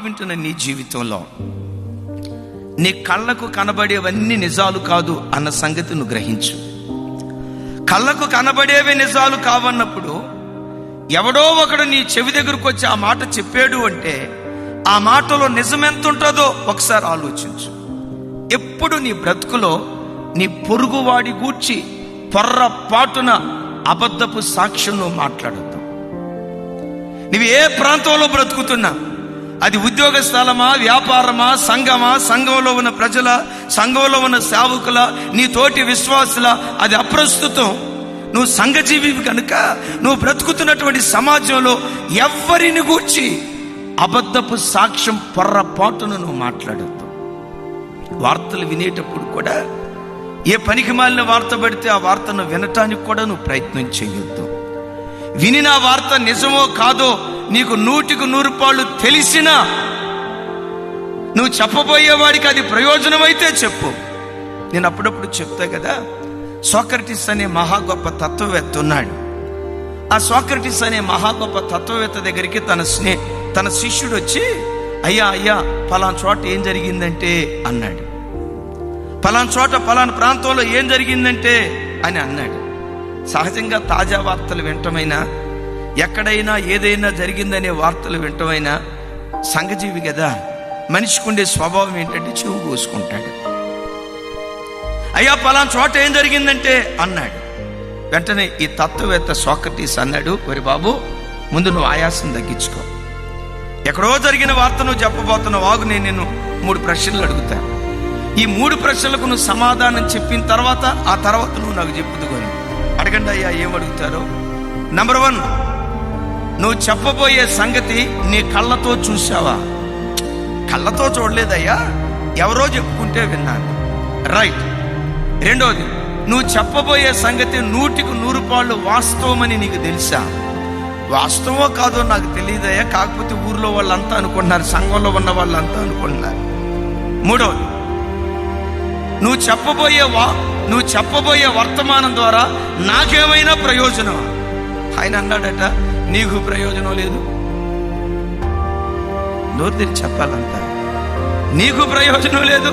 వింటున్న నీ జీవితంలో? నీ కళ్ళకు కనబడేవన్నీ నిజాలు కాదు అన్న సంగతి నువ్వు గ్రహించు. కళ్ళకు కనబడేవే నిజాలు కావన్నప్పుడు ఎవడో ఒకడు నీ చెవి దగ్గరకు వచ్చి ఆ మాట చెప్పాడు అంటే ఆ మాటలో నిజమెంత ఉంటుందో ఒకసారి ఆలోచించు. ఎప్పుడు నీ బ్రతుకులో నీ పొరుగువాడి గూర్చి పొర్రపాటున అబద్ధపు సాక్ష్యం నువ్వు మాట్లాడద్దు. నువ్వు ఏ ప్రాంతంలో బ్రతుకుతున్నా అది ఉద్యోగ స్థలమా వ్యాపారమా సంఘమా సంఘంలో ఉన్న ప్రజల సంఘంలో ఉన్న సేవకుల నీ తోటి విశ్వాసుల అది అప్రస్తుతం. నువ్వు సంఘజీవి కనుక నువ్వు బ్రతుకుతున్నటువంటి సమాజంలో ఎవ్వరిని గూర్చి అబద్ధపు సాక్ష్యం పొర్రపాటును నువ్వు మాట్లాడద్దు. వార్తలు వినేటప్పుడు కూడా ఏ పనికి మాలిన వార్త పడితే ఆ వార్తను వినటానికి కూడా నువ్వు ప్రయత్నం చేయొద్దు వినిన వార్త నిజమో కాదో నీకు నూటికి నూరు పాళ్ళు తెలిసినా నువ్వు చెప్పబోయేవాడికి అది ప్రయోజనమైతే చెప్పు. నేను అప్పుడప్పుడు చెప్తా కదా సోక్రటిస్ అనే మహా గొప్ప తత్వవేత్త ఉన్నాడు. ఆ సోక్రటిస్ అనే మహా గొప్ప తత్వవేత్త దగ్గరికి తన స్నే తన శిష్యుడు వచ్చి అయ్యా అయ్యా పలానా చోట ఏం జరిగిందంటే అన్నాడు. పలానా చోట పలానా ప్రాంతంలో ఏం జరిగిందంటే అని అన్నాడు. సహజంగా తాజా వార్తలు వింటమైనా ఎక్కడైనా ఏదైనా జరిగిందనే వార్తలు వింటమైనా సంఘజీవి కదా మనిషికి ఉండే స్వభావం ఏంటంటే చెవు కోసుకుంటాడు అయ్యా పలానా చోట ఏం జరిగిందంటే అన్నాడు. వెంటనే ఈ తత్వవేత్త సోక్రటీస్ అన్నాడు వరి బాబు ముందు నువ్వు ఆయాసం తగ్గించుకో. ఎక్కడో జరిగిన వార్త నువ్వు చెప్పబోతున్నావు వాగు నేను నిన్ను మూడు ప్రశ్నలు అడుగుతాను ఈ మూడు ప్రశ్నలకు నువ్వు సమాధానం చెప్పిన తర్వాత ఆ తర్వాత నువ్వు నాకు చెప్పుదుకొని అడగండి అయ్యా ఏం అడుగుతారో. నంబర్ వన్ నువ్వు చెప్పబోయే సంగతి నీ కళ్ళతో చూసావా కళ్ళతో చూడలేదయ్యా. ఎవరో చెప్పుకుంటే విన్నాను. రైట్. రెండోది నువ్వు చెప్పబోయే సంగతి నూటికి నూరు పాళ్ళు వాస్తవమని నీకు తెలుసా? వాస్తవమో కాదో నాకు తెలియదయ్యా. కాకపోతే ఊర్లో వాళ్ళంతా అనుకుంటున్నారు సంఘంలో ఉన్న వాళ్ళంతా అనుకుంటున్నారు. మూడవది నువ్వు చెప్పబోయే వా నువ్వు చెప్పబోయే వర్తమానం ద్వారా నాకేమైనా ప్రయోజనం ఆయన అన్నాడట నీకు ప్రయోజనం లేదు. నోరు చెప్పాలంట. నీకు ప్రయోజనం లేదు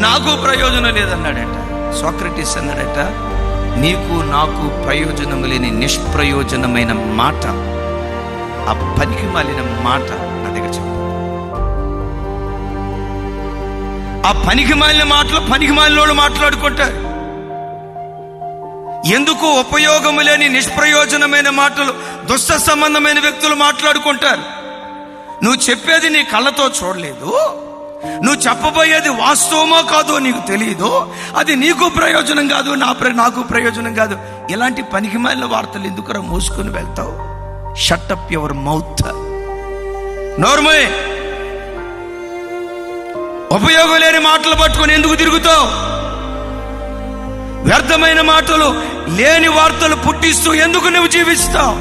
నాకు ప్రయోజనం లేదన్నాడట సోక్రటీస్ అన్నాడట నీకు నాకు ప్రయోజనం లేని నిష్ప్రయోజనమైన మాట ఆ పనికి మాలిన మాట నా దగ్గర చెప్పు. ఆ పనికి మాలిన మాటలు పనికి మాలినోళ్ళు మాట్లాడుకుంటారు. ఎందుకు ఉపయోగము లేని నిష్ప్రయోజనమైన మాటలు దుష్ట సంబంధమైన వ్యక్తులు మాట్లాడుకుంటారు? నువ్వు చెప్పేది నీ కళ్ళతో చూడలేదు? నువ్వు చెప్పబోయేది వాస్తవమో కాదో నీకు తెలియదు అది నీకు ప్రయోజనం కాదు నా నాకు ప్రయోజనం కాదు. ఇలాంటి పనికి మాలిన వార్తలు ఎందుకురా మోసుకొని వెళ్తావు? షట్టప్ యువర్ మౌత్ నోర్మే! ఉపయోగం లేని మాటలు పట్టుకొని ఎందుకు తిరుగుతావు? వ్యర్థమైన మాటలు లేని వార్తలు పుట్టిస్తూ ఎందుకు నువ్వు జీవిస్తావు?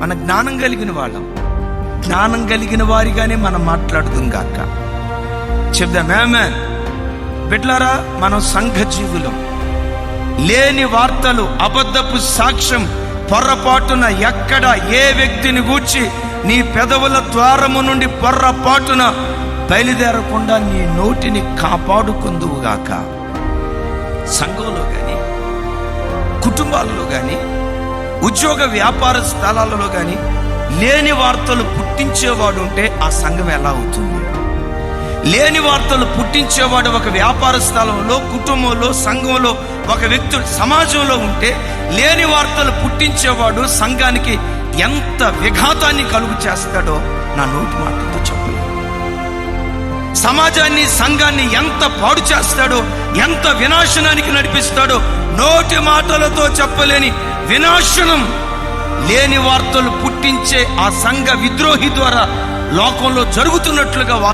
మన జ్ఞానం కలిగిన వాళ్ళం. జ్ఞానం కలిగిన వారిగానే మనం మాట్లాడుతుంది గాక. చెప్దాం మ్యాన్ బిడ్లారా మనం సంఘ జీవులం లేని వార్తలు అబద్ధపు సాక్ష్యం పొర్రపాటున ఎక్కడ ఏ వ్యక్తిని గూర్చి నీ పెదవుల ద్వారము నుండి పొర్రపాటున బయలుదేరకుండా నీ నోటిని కాపాడుకుందువుగాక సంఘంలో కానీ కుటుంబాలలో కానీ ఉద్యోగ వ్యాపార స్థలాలలో కానీ లేని వార్తలు పుట్టించేవాడు ఉంటే ఆ సంఘం ఎలా అవుతుంది? లేని వార్తలు పుట్టించేవాడు ఒక వ్యాపార స్థలంలో కుటుంబంలో సంఘంలో ఒక వ్యక్తి సమాజంలో ఉంటే లేని వార్తలు పుట్టించేవాడు సంఘానికి ఎంత విఘాతాన్ని కలుగు చేస్తాడో నా నోటి మాటతో చెప్పలేదు సమాజాన్ని సంఘాన్ని ఎంత పాడు చేస్తాడో ఎంత వినాశనానికి నడిపిస్తాడో నోటి మాటలతో చెప్పలేని వినాశనం లేని వార్తలు పుట్టించే ఆ సంఘ విద్రోహి ద్వారా లోకంలో జరుగుతున్నట్లుగా